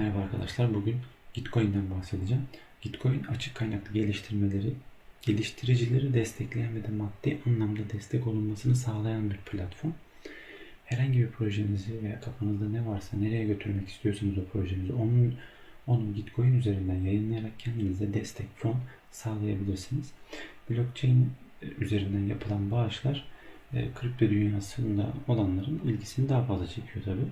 Merhaba arkadaşlar. Bugün Gitcoin'den bahsedeceğim. Gitcoin açık kaynaklı geliştirmeleri, geliştiricileri destekleyen ve de maddi anlamda destek olunmasını sağlayan bir platform. Herhangi bir projenizi veya kafanızda ne varsa nereye götürmek istiyorsanız o projenizi onun onu Gitcoin üzerinden yayınlayarak kendinize destek, fon sağlayabilirsiniz. Blockchain üzerinden yapılan bağışlar e, kripto dünyasında olanların ilgisini daha fazla çekiyor tabii.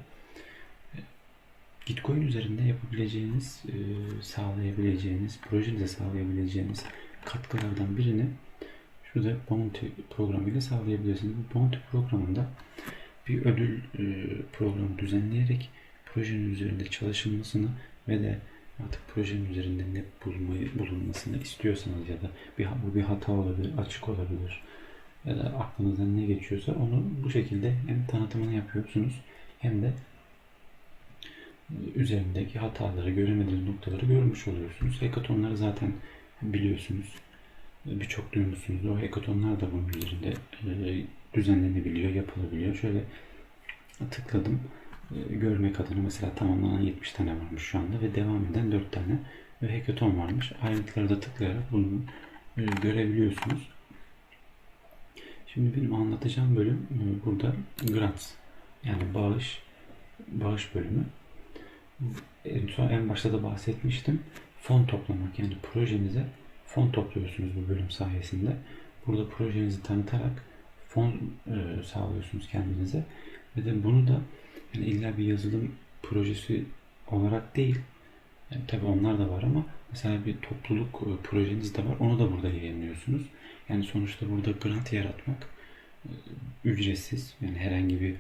Gitcoin üzerinde yapabileceğiniz, e, sağlayabileceğiniz, projenize sağlayabileceğiniz katkılardan birini şurada Bounty programıyla sağlayabilirsiniz. Bu Bounty programında bir ödül e, programı düzenleyerek projenin üzerinde çalışılmasını ve de artık projenin üzerinde ne bulmayı, bulunmasını istiyorsanız ya da bir, bu bir hata olabilir, açık olabilir ya da aklınızdan ne geçiyorsa onu bu şekilde hem tanıtımını yapıyorsunuz hem de üzerindeki hataları, göremediğiniz noktaları görmüş oluyorsunuz. Hekatonları zaten biliyorsunuz. Birçok duymuşsunuz. O hekatonlar da bunun üzerinde e, düzenlenebiliyor, yapılabiliyor. Şöyle tıkladım. E, görmek adına mesela tamamlanan 70 tane varmış şu anda ve devam eden 4 tane ve hekaton varmış. Ayrıntıları da tıklayarak bunu e, görebiliyorsunuz. Şimdi benim anlatacağım bölüm burada grants yani bağış bağış bölümü son en başta da bahsetmiştim. Fon toplamak yani projenize fon topluyorsunuz bu bölüm sayesinde. Burada projenizi tanıtarak fon e, sağlıyorsunuz kendinize. Ve de bunu da yani illa bir yazılım projesi olarak değil. Yani tabi onlar da var ama mesela bir topluluk e, projeniz de var. Onu da burada yayınlıyorsunuz. Yani sonuçta burada grant yaratmak e, ücretsiz. Yani herhangi bir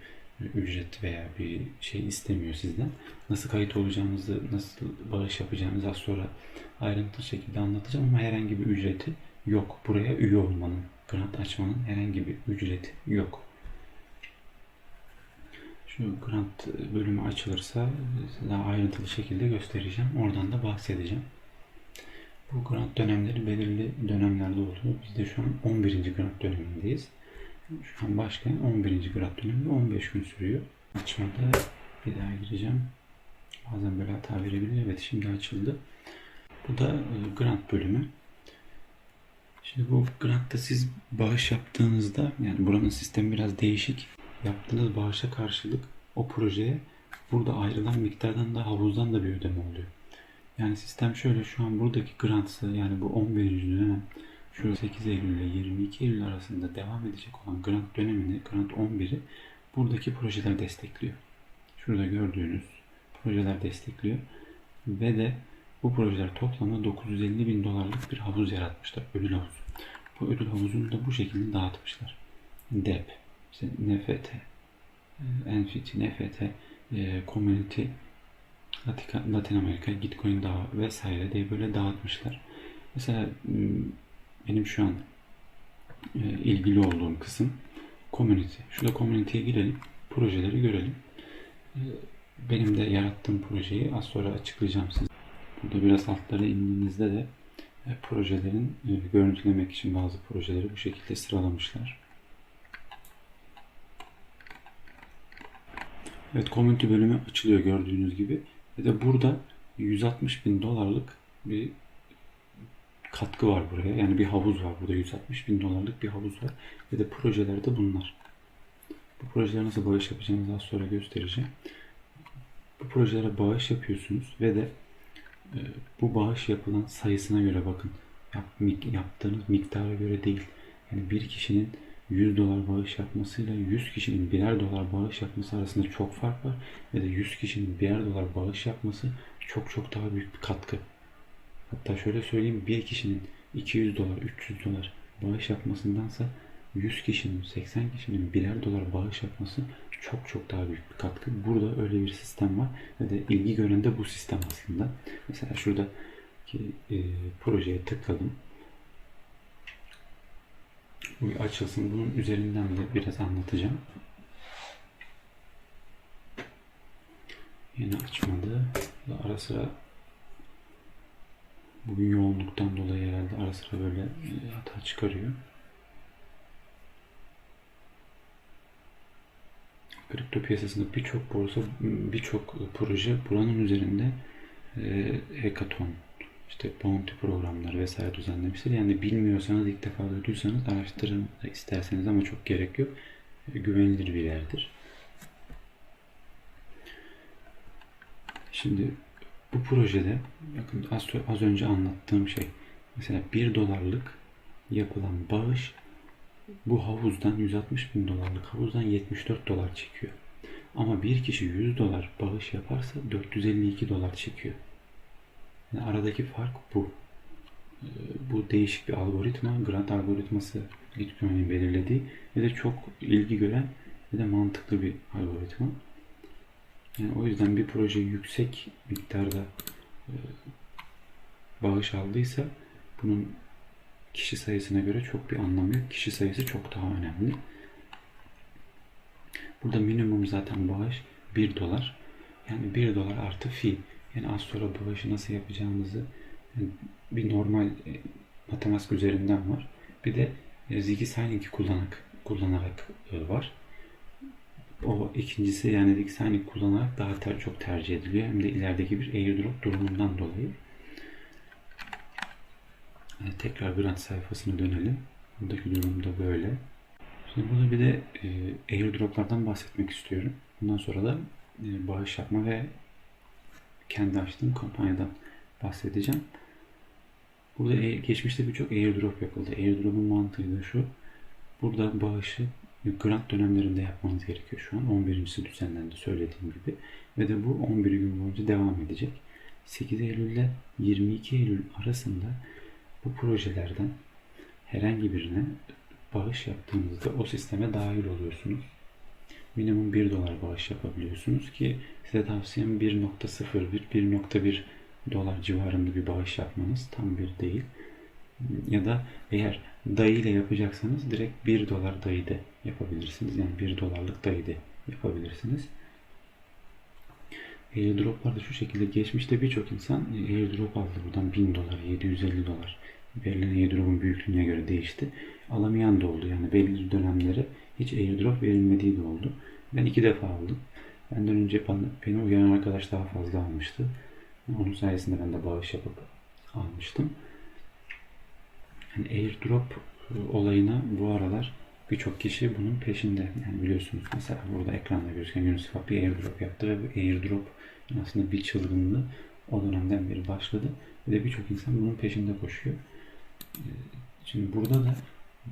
ücret veya bir şey istemiyor sizden. Nasıl kayıt olacağınızı, nasıl bağış yapacağınızı az sonra ayrıntılı şekilde anlatacağım ama herhangi bir ücreti yok. Buraya üye olmanın, grant açmanın herhangi bir ücreti yok. Şu grant bölümü açılırsa daha ayrıntılı şekilde göstereceğim. Oradan da bahsedeceğim. Bu grant dönemleri belirli dönemlerde oluyor. Biz de şu an 11. grant dönemindeyiz. Şu an başlayan 11. grad dönemi 15 gün sürüyor. Açmada bir daha gireceğim. Bazen böyle hata verebiliyor. Evet şimdi açıldı. Bu da e, grant bölümü. Şimdi bu grantta siz bağış yaptığınızda yani buranın sistemi biraz değişik. Yaptığınız bağışa karşılık o projeye burada ayrılan miktardan da havuzdan da bir ödeme oluyor. Yani sistem şöyle şu an buradaki grantsı yani bu 11. dönem şu 8 Eylül ile 22 Eylül arasında devam edecek olan grant dönemini, grant 11'i buradaki projeler destekliyor. Şurada gördüğünüz projeler destekliyor. Ve de bu projeler toplamda 950 bin dolarlık bir havuz yaratmışlar. Ödül havuzu. Bu ödül havuzunu da bu şekilde dağıtmışlar. DEP, işte NFT, NFT, NFT, Community, Latin Amerika, Gitcoin Dağı vesaire diye böyle dağıtmışlar. Mesela benim şu an e, ilgili olduğum kısım community. Şurada community'ye girelim. Projeleri görelim. E, benim de yarattığım projeyi az sonra açıklayacağım size. Burada biraz altlara indiğinizde de e, projelerin e, görüntülemek için bazı projeleri bu şekilde sıralamışlar. Evet community bölümü açılıyor gördüğünüz gibi. Ve de burada 160 bin dolarlık bir katkı var buraya. Yani bir havuz var burada. 160 bin dolarlık bir havuz var. Ve de projeler de bunlar. Bu projelere nasıl bağış yapacağınızı az sonra göstereceğim. Bu projelere bağış yapıyorsunuz ve de e, bu bağış yapılan sayısına göre bakın. Yap, yaptığınız miktara göre değil. Yani bir kişinin 100 dolar bağış yapmasıyla 100 kişinin birer dolar bağış yapması arasında çok fark var. Ve de 100 kişinin birer dolar bağış yapması çok çok daha büyük bir katkı. Hatta şöyle söyleyeyim bir kişinin 200 dolar, 300 dolar bağış yapmasındansa 100 kişinin, 80 kişinin birer dolar bağış yapması çok çok daha büyük bir katkı. Burada öyle bir sistem var ve de ilgi gören de bu sistem aslında. Mesela şurada ki e, projeye tıkladım. Bu açılsın. Bunun üzerinden de biraz anlatacağım. Yeni açmadı. Ara sıra Bugün yoğunluktan dolayı herhalde ara sıra böyle e, hata çıkarıyor. kripto piyasasında birçok borsa, birçok proje buranın üzerinde e, hackathon, işte bounty programları vesaire düzenlemiştir. Yani bilmiyorsanız ilk defa duyduysanız araştırın isterseniz ama çok gerek yok. E, güvenilir bir yerdir. Şimdi bu projede bakın az, az önce anlattığım şey mesela 1 dolarlık yapılan bağış bu havuzdan 160 bin dolarlık havuzdan 74 dolar çekiyor. Ama bir kişi 100 dolar bağış yaparsa 452 dolar çekiyor. Yani aradaki fark bu. Ee, bu değişik bir algoritma, grant algoritması Bitcoin'in belirlediği ve de çok ilgi gören ve de mantıklı bir algoritma. Yani o yüzden bir proje yüksek miktarda e, bağış aldıysa bunun kişi sayısına göre çok bir anlamı yok. Kişi sayısı çok daha önemli. Burada minimum zaten bağış 1 dolar. Yani 1 dolar artı fi. Yani az sonra bağışı nasıl yapacağımızı yani bir normal e, matematik üzerinden var. Bir de e, Ziggy Signing'i kullanarak, kullanarak e, var. O ikincisi yani Signing kullanarak daha ter, çok tercih ediliyor. Hem de ilerideki bir airdrop durumundan dolayı. Yani tekrar grant sayfasına dönelim. Buradaki durum da böyle. Şimdi burada bir de e, airdroplardan bahsetmek istiyorum. Bundan sonra da e, bağış yapma ve kendi açtığım kampanyadan bahsedeceğim. Burada e, geçmişte birçok airdrop yapıldı. Airdrop'un mantığı da şu. Burada bağışı grant dönemlerinde yapmanız gerekiyor şu an. 11.si düzenlendi söylediğim gibi. Ve de bu 11 gün boyunca devam edecek. 8 Eylül ile 22 Eylül arasında bu projelerden herhangi birine bağış yaptığınızda o sisteme dahil oluyorsunuz. Minimum 1 dolar bağış yapabiliyorsunuz ki size tavsiyem 1.01, 1.1 dolar civarında bir bağış yapmanız tam bir değil. Ya da eğer dayı ile yapacaksanız direkt 1 dolar dayı da yapabilirsiniz. Yani 1 dolarlık dayı da yapabilirsiniz. Airdroplar da şu şekilde geçmişte birçok insan airdrop aldı buradan 1000 dolar, 750 dolar. Verilen airdrop'un büyüklüğüne göre değişti. Alamayan da oldu. Yani belli dönemlere hiç airdrop verilmediği de oldu. Ben iki defa aldım. Benden önce beni uyanan arkadaş daha fazla almıştı. Onun sayesinde ben de bağış yapıp almıştım. Yani airdrop olayına bu aralar birçok kişi bunun peşinde. Yani biliyorsunuz mesela burada ekranda gözüken Yunus Fak bir airdrop yaptı ve bu airdrop aslında bir çılgınlığı o dönemden beri başladı. Ve de birçok insan bunun peşinde koşuyor. Ee, şimdi burada da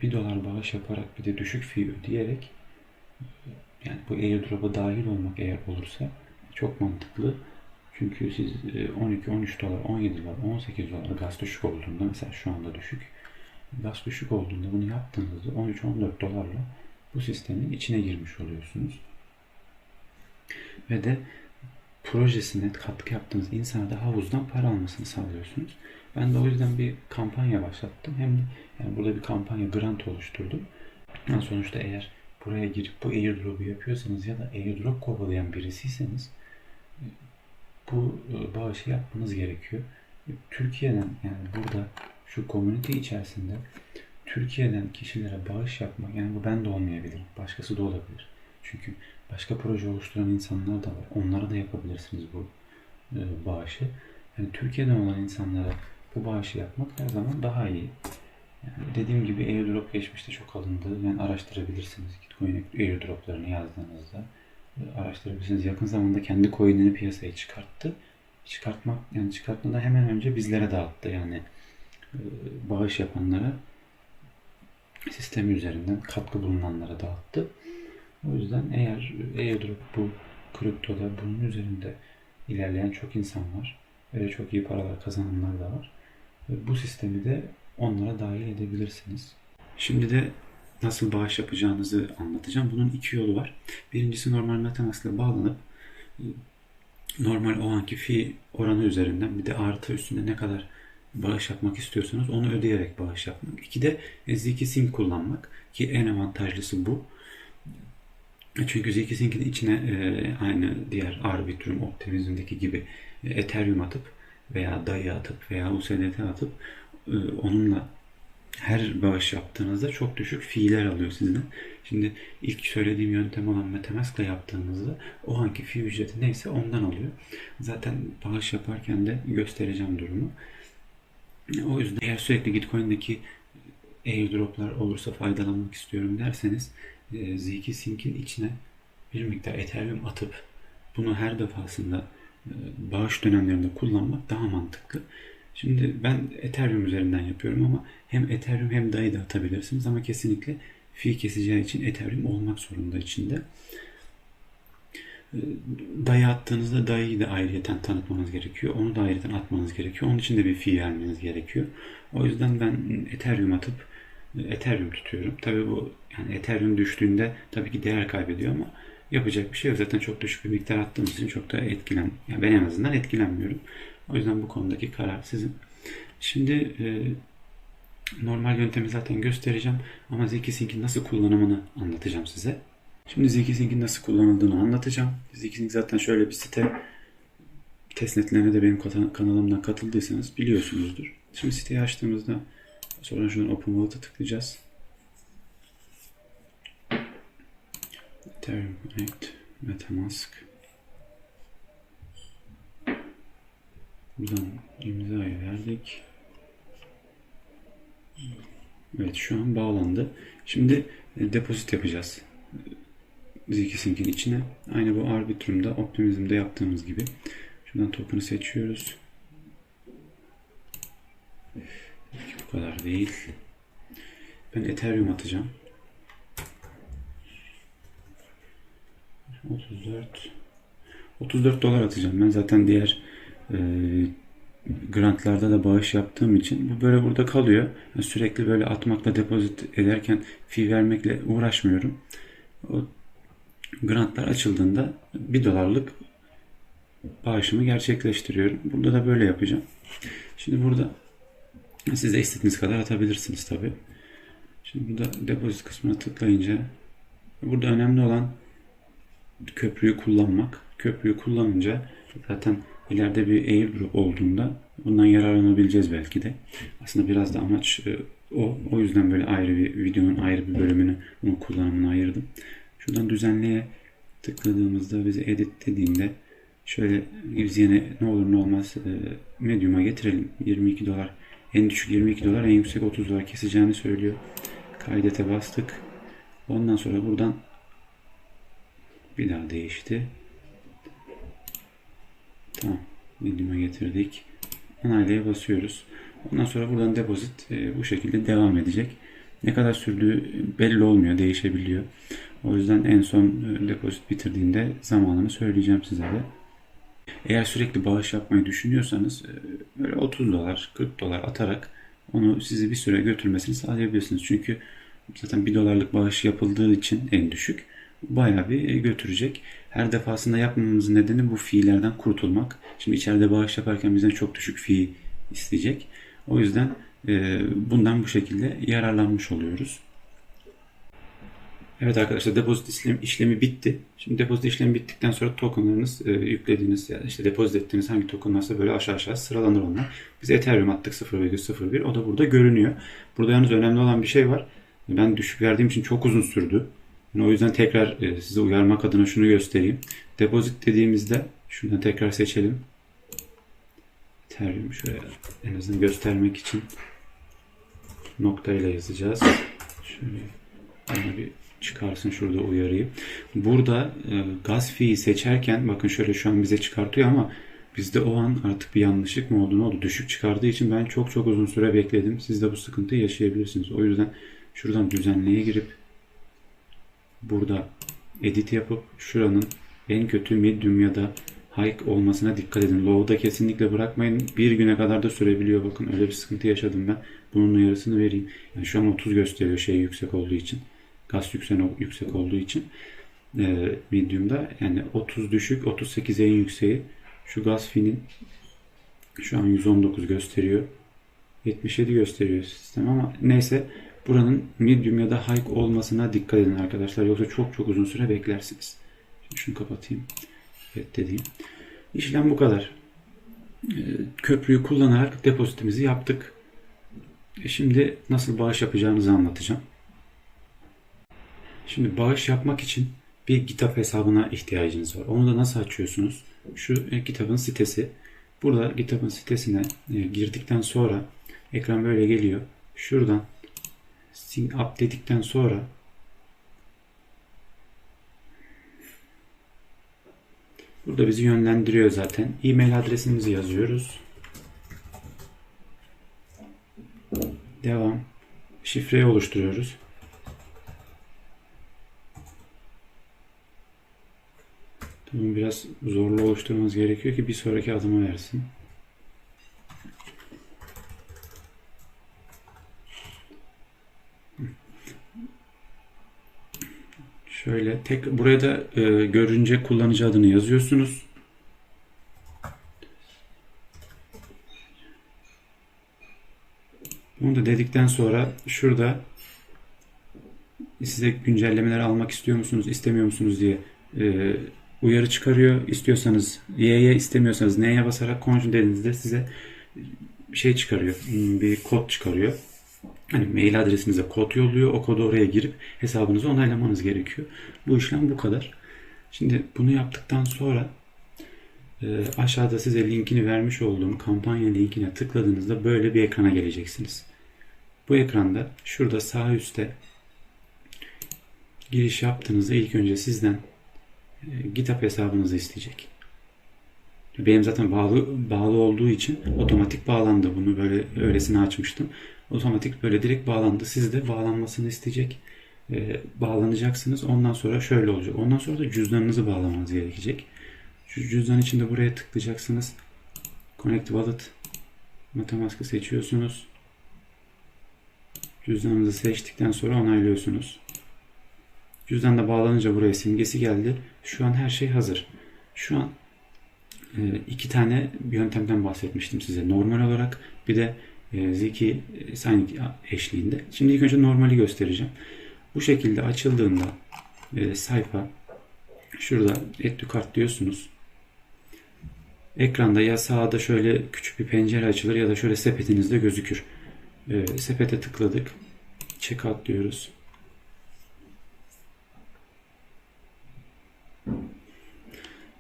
1 dolar bağış yaparak bir de düşük fee ödeyerek yani bu airdrop'a dahil olmak eğer olursa çok mantıklı. Çünkü siz 12, 13 dolar, 17 dolar, 18 dolar gaz düşük olduğunda mesela şu anda düşük. Gaz düşük olduğunda bunu yaptığınızda 13-14 dolarla bu sistemin içine girmiş oluyorsunuz. Ve de projesine katkı yaptığınız insana da havuzdan para almasını sağlıyorsunuz. Ben de o yüzden bir kampanya başlattım. Hem de yani burada bir kampanya grant oluşturdum. Yani sonuçta eğer buraya girip bu airdrop'u yapıyorsanız ya da airdrop kovalayan birisiyseniz bu e, bağışı yapmanız gerekiyor. Türkiye'den yani burada şu community içerisinde Türkiye'den kişilere bağış yapmak yani bu ben de olmayabilir. Başkası da olabilir. Çünkü başka proje oluşturan insanlar da var. Onlara da yapabilirsiniz bu e, bağışı. Yani Türkiye'den olan insanlara bu bağışı yapmak her zaman daha iyi. Yani dediğim gibi airdrop geçmişte çok alındı. Yani araştırabilirsiniz. Gitcoin airdroplarını yazdığınızda e, araştırabilirsiniz. Yakın zamanda kendi coin'ini piyasaya çıkarttı. Çıkartmak yani çıkartmadan hemen önce bizlere dağıttı. Yani bağış yapanlara sistemi üzerinden katkı bulunanlara dağıttı. O yüzden eğer airdrop bu kriptoda bunun üzerinde ilerleyen çok insan var. Ve çok iyi paralar kazananlar da var. Ve bu sistemi de onlara dahil edebilirsiniz. Şimdi de nasıl bağış yapacağınızı anlatacağım. Bunun iki yolu var. Birincisi normal Metamask'la bağlanıp normal o anki fi oranı üzerinden bir de artı üstünde ne kadar bağış yapmak istiyorsanız onu ödeyerek bağış yapmak. İki de ZK Sync kullanmak ki en avantajlısı bu. Çünkü ZK Sync'in içine e, aynı diğer Arbitrum, Optimism'deki gibi e, Ethereum atıp veya DAI atıp veya USDT atıp e, onunla her bağış yaptığınızda çok düşük fiiller alıyor sizden. Şimdi ilk söylediğim yöntem olan Metamask'la yaptığımızda o anki fee ücreti neyse ondan alıyor. Zaten bağış yaparken de göstereceğim durumu. O yüzden eğer sürekli Gitcoin'deki airdroplar olursa faydalanmak istiyorum derseniz e, Z2 Sync'in içine bir miktar Ethereum atıp bunu her defasında e, bağış dönemlerinde kullanmak daha mantıklı. Şimdi ben Ethereum üzerinden yapıyorum ama hem Ethereum hem DAI da atabilirsiniz ama kesinlikle fee keseceği için Ethereum olmak zorunda içinde. DAI attığınızda DAI'yi de ayrıyeten tanıtmanız gerekiyor. Onu da ayrıyeten atmanız gerekiyor. Onun için de bir fee vermeniz gerekiyor. O yüzden ben Ethereum atıp Ethereum tutuyorum. Tabi bu yani Ethereum düştüğünde tabii ki değer kaybediyor ama yapacak bir şey yok. Zaten çok düşük bir miktar attığımız için çok da etkilen, yani ben en azından etkilenmiyorum. O yüzden bu konudaki karar sizin. Şimdi e, normal yöntemi zaten göstereceğim ama ZK-Sync'in nasıl kullanımını anlatacağım size. Şimdi ZK-Sync'in nasıl kullanıldığını anlatacağım. ZK-Sync zaten şöyle bir site. Testnetlerine de benim kanalımdan katıldıysanız biliyorsunuzdur. Şimdi siteyi açtığımızda sonra şuradan Open Wallet'a tıklayacağız. Ethereum Connect, Metamask. Buradan imzayı verdik. Evet şu an bağlandı. Şimdi e, depozit yapacağız. ZK-Sync'in içine. Aynı bu Arbitrum'da, Optimism'de yaptığımız gibi. Şuradan token'ı seçiyoruz. Bu kadar değil. Ben Ethereum atacağım. 34 34 dolar atacağım. Ben zaten diğer e, grantlarda da bağış yaptığım için bu böyle burada kalıyor. Yani sürekli böyle atmakla depozit ederken fee vermekle uğraşmıyorum. Grantlar açıldığında 1 dolarlık bağışımı gerçekleştiriyorum. Burada da böyle yapacağım. Şimdi burada siz de istediğiniz kadar atabilirsiniz tabi. Şimdi burada depozit kısmına tıklayınca burada önemli olan köprüyü kullanmak. Köprüyü kullanınca zaten ileride bir airdrop olduğunda bundan yararlanabileceğiz belki de. Aslında biraz da amaç e, o. O yüzden böyle ayrı bir videonun ayrı bir bölümünü bunun kullanımına ayırdım. Şuradan düzenleye tıkladığımızda bize edit dediğinde şöyle biz yine ne olur ne olmaz e, medium'a getirelim. 22 dolar en düşük 22 dolar en yüksek 30 dolar keseceğini söylüyor. Kaydete bastık. Ondan sonra buradan bir daha değişti. Tamam. Medium'a getirdik. Onaylaya basıyoruz. Ondan sonra buradan depozit e, bu şekilde devam edecek. Ne kadar sürdüğü belli olmuyor. Değişebiliyor. O yüzden en son e, depozit bitirdiğinde zamanını söyleyeceğim size de. Eğer sürekli bağış yapmayı düşünüyorsanız e, böyle 30 dolar, 40 dolar atarak onu sizi bir süre götürmesini sağlayabilirsiniz. Çünkü zaten 1 dolarlık bağış yapıldığı için en düşük bayağı bir götürecek. Her defasında yapmamamızın nedeni bu fiillerden kurtulmak. Şimdi içeride bağış yaparken bizden çok düşük fiil isteyecek. O yüzden e, bundan bu şekilde yararlanmış oluyoruz. Evet arkadaşlar depozit işlemi, işlemi bitti. Şimdi depozit işlemi bittikten sonra tokenlarınız e, yüklediğiniz ya işte depozit ettiğiniz hangi token varsa böyle aşağı aşağı sıralanır onlar. Biz Ethereum attık 0,01 o da burada görünüyor. Burada yalnız önemli olan bir şey var. Ben düşük verdiğim için çok uzun sürdü. Yani o yüzden tekrar e, size uyarmak adına şunu göstereyim. Depozit dediğimizde şunu tekrar seçelim. Ethereum şöyle en azından göstermek için noktayla yazacağız. Şöyle bir çıkarsın şurada uyarıyı. Burada e, gaz fiyi seçerken bakın şöyle şu an bize çıkartıyor ama bizde o an artık bir yanlışlık mı oldu ne oldu düşük çıkardığı için ben çok çok uzun süre bekledim. Siz de bu sıkıntıyı yaşayabilirsiniz. O yüzden şuradan düzenleye girip burada edit yapıp şuranın en kötü medium ya da high olmasına dikkat edin. Low'da kesinlikle bırakmayın. Bir güne kadar da sürebiliyor. Bakın öyle bir sıkıntı yaşadım ben. Bunun uyarısını vereyim. Yani şu an 30 gösteriyor şey yüksek olduğu için. Gaz yüksek, yüksek olduğu için. E, medium'da yani 30 düşük 38 en yükseği. Şu gaz finin şu an 119 gösteriyor. 77 gösteriyor sistem ama neyse buranın medium ya da high olmasına dikkat edin arkadaşlar. Yoksa çok çok uzun süre beklersiniz. Şimdi şunu kapatayım. Evet dediğim. İşlem bu kadar. Ee, köprüyü kullanarak depozitimizi yaptık. E şimdi nasıl bağış yapacağınızı anlatacağım. Şimdi bağış yapmak için bir GitHub hesabına ihtiyacınız var. Onu da nasıl açıyorsunuz? Şu e, GitHub'ın sitesi. Burada GitHub'ın sitesine e, girdikten sonra ekran böyle geliyor. Şuradan sign up dedikten sonra burada bizi yönlendiriyor zaten. E-mail adresimizi yazıyoruz. Devam. Şifreyi oluşturuyoruz. Bunu biraz zorlu oluşturmanız gerekiyor ki bir sonraki adımı versin. Şöyle tek buraya da e, görünce kullanıcı adını yazıyorsunuz. Bunu da dedikten sonra şurada size güncellemeler almak istiyor musunuz, istemiyor musunuz diye e, uyarı çıkarıyor. İstiyorsanız Y'ye istemiyorsanız N'ye basarak continue dediğinizde size şey çıkarıyor. Hmm, bir kod çıkarıyor. Hani mail adresinize kod yolluyor. O kodu oraya girip hesabınızı onaylamanız gerekiyor. Bu işlem bu kadar. Şimdi bunu yaptıktan sonra e, aşağıda size linkini vermiş olduğum kampanya linkine tıkladığınızda böyle bir ekrana geleceksiniz. Bu ekranda şurada sağ üstte giriş yaptığınızda ilk önce sizden GitHub hesabınızı isteyecek. Benim zaten bağlı bağlı olduğu için otomatik bağlandı. Bunu böyle öylesine açmıştım. Otomatik böyle direkt bağlandı. Siz de bağlanmasını isteyecek. Ee, bağlanacaksınız. Ondan sonra şöyle olacak. Ondan sonra da cüzdanınızı bağlamanız gerekecek. Şu cüzdan içinde buraya tıklayacaksınız. Connect Wallet Metamask'ı seçiyorsunuz. Cüzdanınızı seçtikten sonra onaylıyorsunuz. Cüzdan da bağlanınca buraya simgesi geldi. Şu an her şey hazır. Şu an e, iki tane yöntemden bahsetmiştim size. Normal olarak bir de e, Ziki Signing eşliğinde. Şimdi ilk önce normali göstereceğim. Bu şekilde açıldığında e, sayfa şurada Add to Cart diyorsunuz. Ekranda ya sağda şöyle küçük bir pencere açılır ya da şöyle sepetinizde gözükür. Sepete tıkladık. Checkout diyoruz.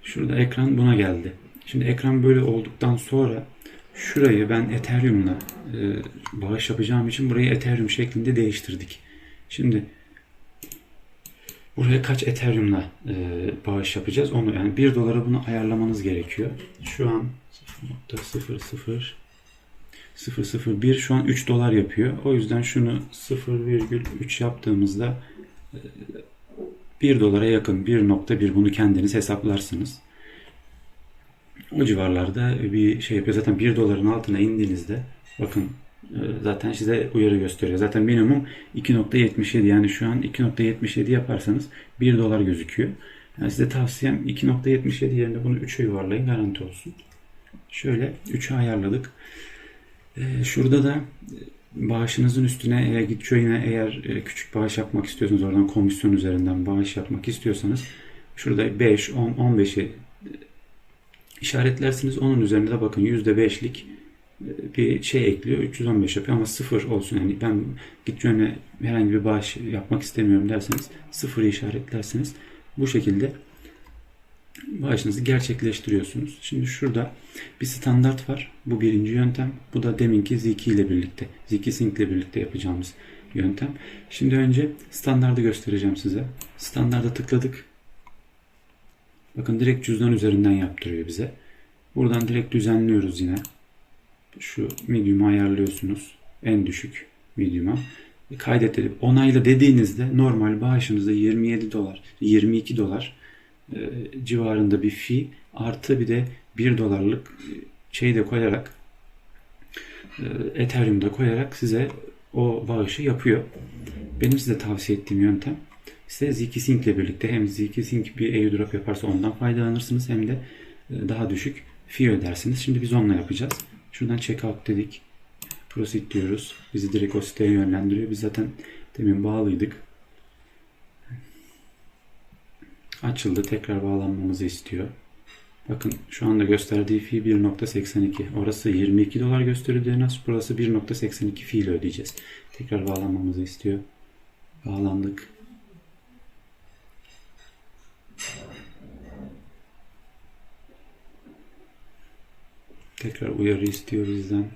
Şurada ekran buna geldi. Şimdi ekran böyle olduktan sonra şurayı ben Ethereum'la e, bağış yapacağım için burayı Ethereum şeklinde değiştirdik. Şimdi buraya kaç Ethereum'la e, bağış yapacağız? Onu yani 1 dolara bunu ayarlamanız gerekiyor. Şu an 0.00 001 şu an 3 dolar yapıyor. O yüzden şunu 0,3 yaptığımızda e, 1 dolara yakın 1.1 bunu kendiniz hesaplarsınız. O civarlarda bir şey yapıyor. Zaten 1 doların altına indiğinizde bakın e, zaten size uyarı gösteriyor. Zaten minimum 2.77 yani şu an 2.77 yaparsanız 1 dolar gözüküyor. Yani size tavsiyem 2.77 yerine bunu 3'e yuvarlayın garanti olsun. Şöyle 3'e ayarladık. E, şurada da bağışınızın üstüne eğer Gitcoin'e eğer e, küçük bağış yapmak istiyorsanız oradan komisyon üzerinden bağış yapmak istiyorsanız şurada 5, 10, 15'i işaretlersiniz. Onun üzerinde de bakın %5'lik e, bir şey ekliyor. 315 yapıyor ama sıfır olsun. Yani ben Gitcoin'e herhangi bir bağış yapmak istemiyorum derseniz sıfırı işaretlersiniz. Bu şekilde bağışınızı gerçekleştiriyorsunuz. Şimdi şurada bir standart var. Bu birinci yöntem. Bu da deminki Ziki ile birlikte, Ziki Sync ile birlikte yapacağımız yöntem. Şimdi önce standardı göstereceğim size. Standarda tıkladık. Bakın direkt cüzdan üzerinden yaptırıyor bize. Buradan direkt düzenliyoruz yine. Şu medium'u ayarlıyorsunuz. En düşük medium'a. Kaydet edip onayla dediğinizde normal bağışınızda 27 dolar, 22 dolar civarında bir fee artı bir de 1 dolarlık şey de koyarak e, Ethereum'da koyarak size o bağışı yapıyor. Benim size tavsiye ettiğim yöntem ise Zkisync ile birlikte hem Zkisync bir airdrop yaparsa ondan faydalanırsınız hem de e, daha düşük fee ödersiniz. Şimdi biz onunla yapacağız. Şuradan checkout dedik. Proceed diyoruz. Bizi direkt o siteye yönlendiriyor. Biz zaten demin bağlıydık. Açıldı. Tekrar bağlanmamızı istiyor. Bakın şu anda gösterdiği fi 1.82. Orası 22 dolar gösteriyor DNS. Burası 1.82 fi ile ödeyeceğiz. Tekrar bağlanmamızı istiyor. Bağlandık. Tekrar uyarı istiyor bizden.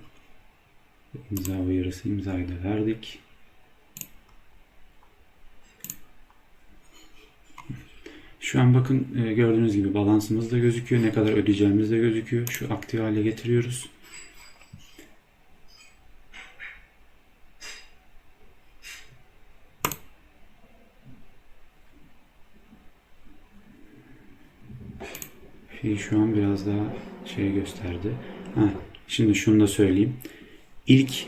İmza uyarısı imzayı da verdik. Şu an bakın e, gördüğünüz gibi balansımız da gözüküyor. Ne kadar ödeyeceğimiz de gözüküyor. Şu aktif hale getiriyoruz. Fi şu an biraz daha şey gösterdi. Ha, şimdi şunu da söyleyeyim. İlk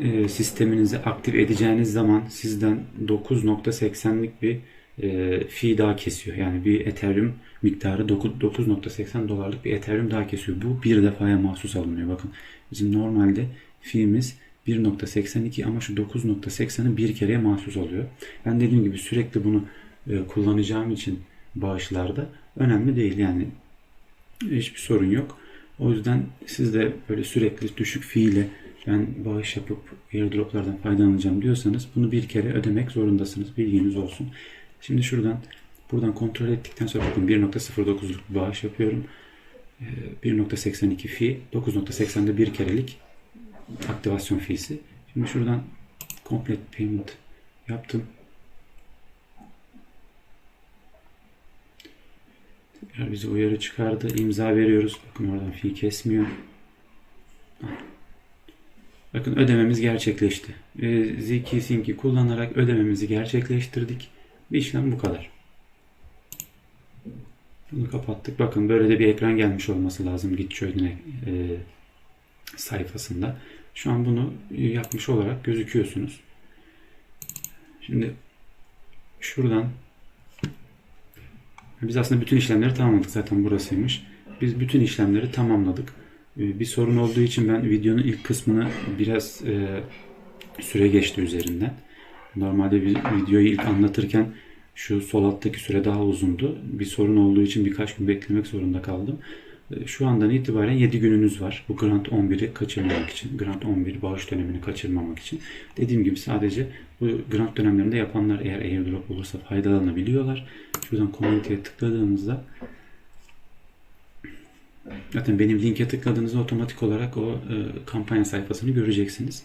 e, sisteminizi aktif edeceğiniz zaman sizden 9.80'lik bir e, fee daha kesiyor. Yani bir Ethereum miktarı 9 9.80 dolarlık bir Ethereum daha kesiyor. Bu bir defaya mahsus alınıyor. Bakın bizim normalde fee'miz 1.82 ama şu 9.80'ı bir kereye mahsus oluyor. Ben dediğim gibi sürekli bunu e, kullanacağım için bağışlarda önemli değil. Yani hiçbir sorun yok. O yüzden siz de böyle sürekli düşük fiile ben bağış yapıp airdroplardan faydalanacağım diyorsanız bunu bir kere ödemek zorundasınız. Bilginiz olsun. Şimdi şuradan buradan kontrol ettikten sonra bakın 1.09'luk bir bağış yapıyorum. Ee, 1.82 fi 9.80'de bir kerelik aktivasyon fiisi. Şimdi şuradan complete payment yaptım. Tekrar bize uyarı çıkardı. İmza veriyoruz. Bakın oradan fi kesmiyor. Bakın ödememiz gerçekleşti. Ee, Zeki Sync'i kullanarak ödememizi gerçekleştirdik. İşlem bu kadar. Bunu kapattık. Bakın böyle de bir ekran gelmiş olması lazım Git e, sayfasında. Şu an bunu yapmış olarak gözüküyorsunuz. Şimdi şuradan biz aslında bütün işlemleri tamamladık. Zaten burasıymış. Biz bütün işlemleri tamamladık. Ee, Bir sorun olduğu için ben videonun ilk kısmını biraz e, süre geçti üzerinden. Normalde videoyu ilk anlatırken şu sol alttaki süre daha uzundu. Bir sorun olduğu için birkaç gün beklemek zorunda kaldım. Ee, Şu andan itibaren 7 gününüz var. Bu Grant 11'i kaçırmamak için. Grant 11 bağış dönemini kaçırmamak için. Dediğim gibi sadece bu grant dönemlerinde yapanlar eğer airdrop olursa faydalanabiliyorlar. Şuradan community'ye tıkladığımızda zaten benim linke tıkladığınızda otomatik olarak o e, kampanya sayfasını göreceksiniz.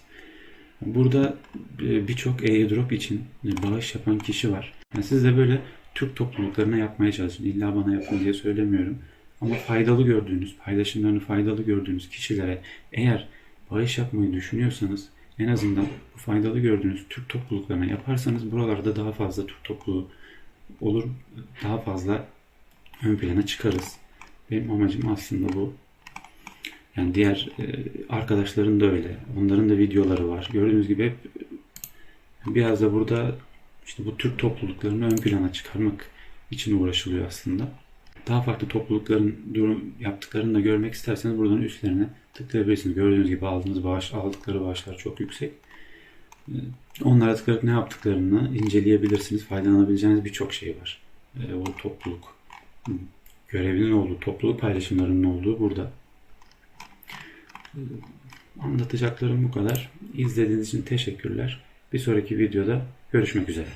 Burada e, birçok airdrop için bağış yapan kişi var. Yani siz de böyle Türk topluluklarına yapmaya çalışın. İlla bana yapın diye söylemiyorum. Ama faydalı gördüğünüz, paylaşımlarını faydalı gördüğünüz kişilere eğer bağış yapmayı düşünüyorsanız en azından bu faydalı gördüğünüz Türk topluluklarına yaparsanız buralarda daha fazla Türk topluluğu olur. Daha fazla ön plana çıkarız. Benim amacım aslında bu. Yani diğer e, arkadaşların da öyle. Onların da videoları var. Gördüğünüz gibi hep biraz da burada işte bu Türk topluluklarını ön plana çıkarmak için uğraşılıyor aslında. Daha farklı toplulukların durum yaptıklarını da görmek isterseniz buradan üstlerine tıklayabilirsiniz. Gördüğünüz gibi aldığınız bağış, aldıkları bağışlar çok yüksek. Ee, Onlara tıklayarak ne yaptıklarını inceleyebilirsiniz. Faydalanabileceğiniz birçok şey var. Ee, O topluluk görevinin olduğu, topluluk paylaşımlarının olduğu burada. Anlatacaklarım bu kadar. İzlediğiniz için teşekkürler. Bir sonraki videoda görüşmek üzere.